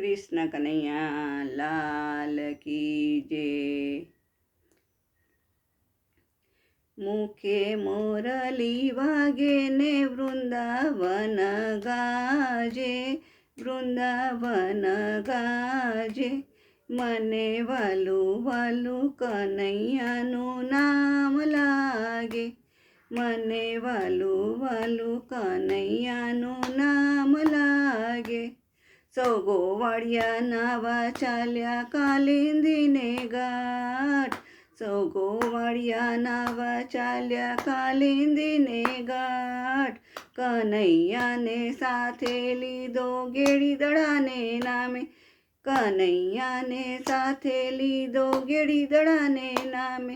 કૃષ્ણ કનૈયા લાલ કી જય. મુખે મોરલી વાગે ને વૃંદાવન ગાજે વૃંદાવન ગાજે. મને વાલું વાલું કનૈયાનું નામ લાગે, મને વાલું વાલું કનૈયાનું નામ લાગે. સૌ ગોવાળિયા નાવા ચાલ્યા કાલિંદીને ગાઢ સૌ ગોવાળિયા નાવા ચાલ્યા કાલિંદીને ગાઢ કનૈયાને સાથે લીધો ગેડી દડાને નામે. કનૈયાને સાથે લીધો ગેડી દડાને નામે.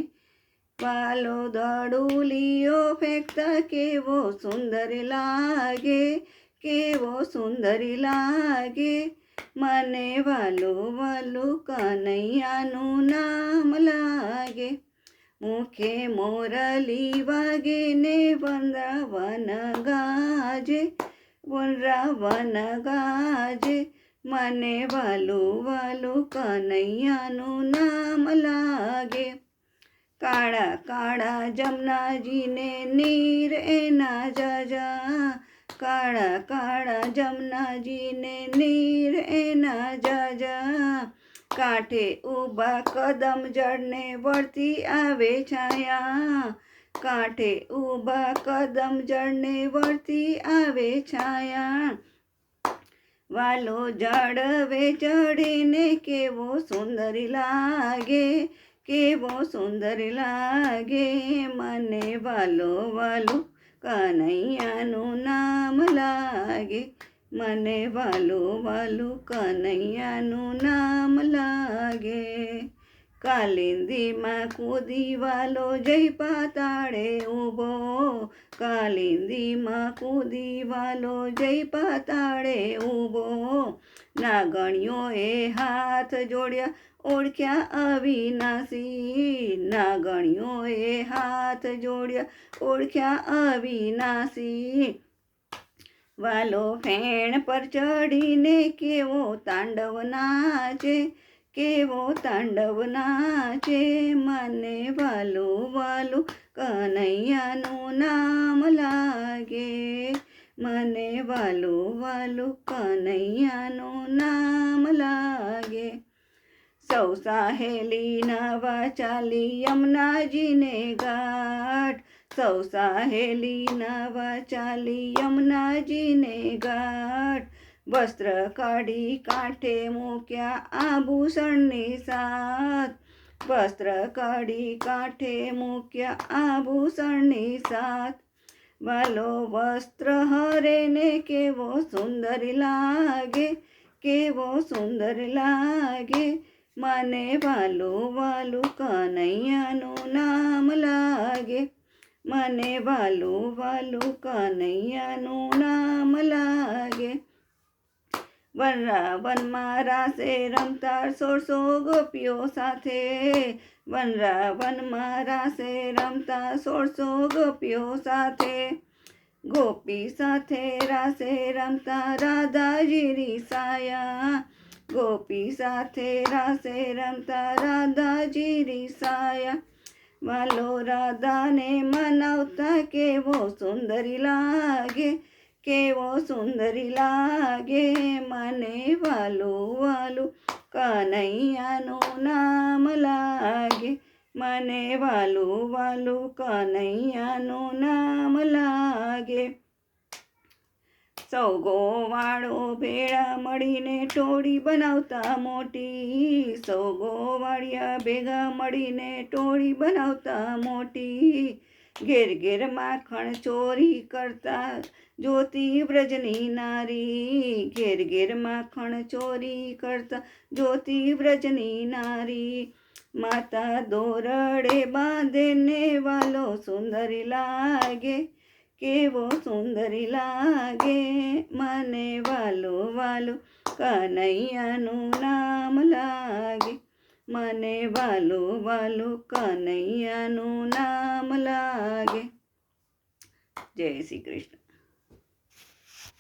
પાલો દડુલીઓ ફેંકતા કેવો સુંદર લાગે. કેવો સુંદરી લાગે. મને વાલો વાલો કનૈયાનું નામ લાગે. મુખે મોરલી વાગે ને વનરાવન ગાજે. વનરાવન ગાજે. મને વાલો વાલો કનૈયાનું નામ લાગે. કાળા કાળા જમનાજીને નીર એના જાજા કાળા કાળા જમનાજીને નીર એના જાજા. કાંઠે ઊભા કદમ જળને વળતી આવે છાયા. કાંઠે ઊભા કદમ જળને વળતી આવે છાયા. વાલો જડવે ચડીને કેવો સુંદર લાગે, કેવો સુંદર લાગે. મને વાલો વાલો કનૈયાનું નામ લાગે. મને વાલો વાલું કનૈયાનું નામ લાગે. કાલિંદીમાં કૂદી વાલો જઈ પાતાળે ઊભો. કાલિંદીમાં કૂદી વાલો જઈ પાતાળે ઊભો. નાગણીઓએ હાથ જોડ્યા, ઓળખ્યા અવિનાશી. નાગણીઓએ હાથ જોડ્યા, ઓળખ્યા અવિનાશી. વાલો ફેણ પર ચડીને કેવો તાંડવ નાચે, કેવો તાંડવ નાચે. મને વાલું વાલું કનૈયાનું નામ લાગે, મને વાલું વાલું કનૈયાનું નામ લાગે. સૌ સાહેલી નવા ચાલી યમુનાજીને ઘાટ સૌ સાહેલી નવા ચાલી યમુનાજીને ઘાટ વસ્ત્ર કાઢી કાંઠે મૂક્યા આભૂષણની સાથ વસ્ત્ર કાઢી કાંઠે મૂક્યા આભૂષણની સાથ વાલો વસ્ત્ર હરેને કેવો સુંદર લાગે કેવો સુંદર લાગે મને વાલું વાલું કનૈયાનું નામ લાગે મને વાલું વાલું કનૈયાનું નામ લાગે વનરાવનમાં રાસે રમતા સોળસો ગોપીઓ સાથે વનરાવનમાં રાસે રમતા સોળસો ગોપીઓ સાથે ગોપી સાથે રાસે રમતા રાધાજી સાયા ગોપી સાથે રાસે રમતા રાધાજી રીસાયા વાલો રાધાને મનાવતા કેવો સુંદરી લાગે કેવો સુંદરી લાગે મને વાલું વાલું કનૈયાનું નામ લાગે મને વાલું વાલું કનૈયાનું નામ લાગે સૌ ગોવાળો ભેળા મળીને ટોળી બનાવતા મોટી સૌ ગોવાળિયા ભેગા મળીને ટોળી બનાવતા મોટી. ઘેર ઘેર માખણ ચોરી કરતા જ્યોતિ વ્રજની નારી. ઘેર ઘેર માખણ ચોરી કરતા જ્યોતિ વ્રજની નારી. માતા દોરડે બાંધે ને વાલો સુંદરી લાગે. કેવો સુંદરી લાગે મને વાલો વાલો કનૈયાનું નામ લાગે. મને વાલો વાલો કનૈયાનું નામ લાગે. જય શ્રી કૃષ્ણ.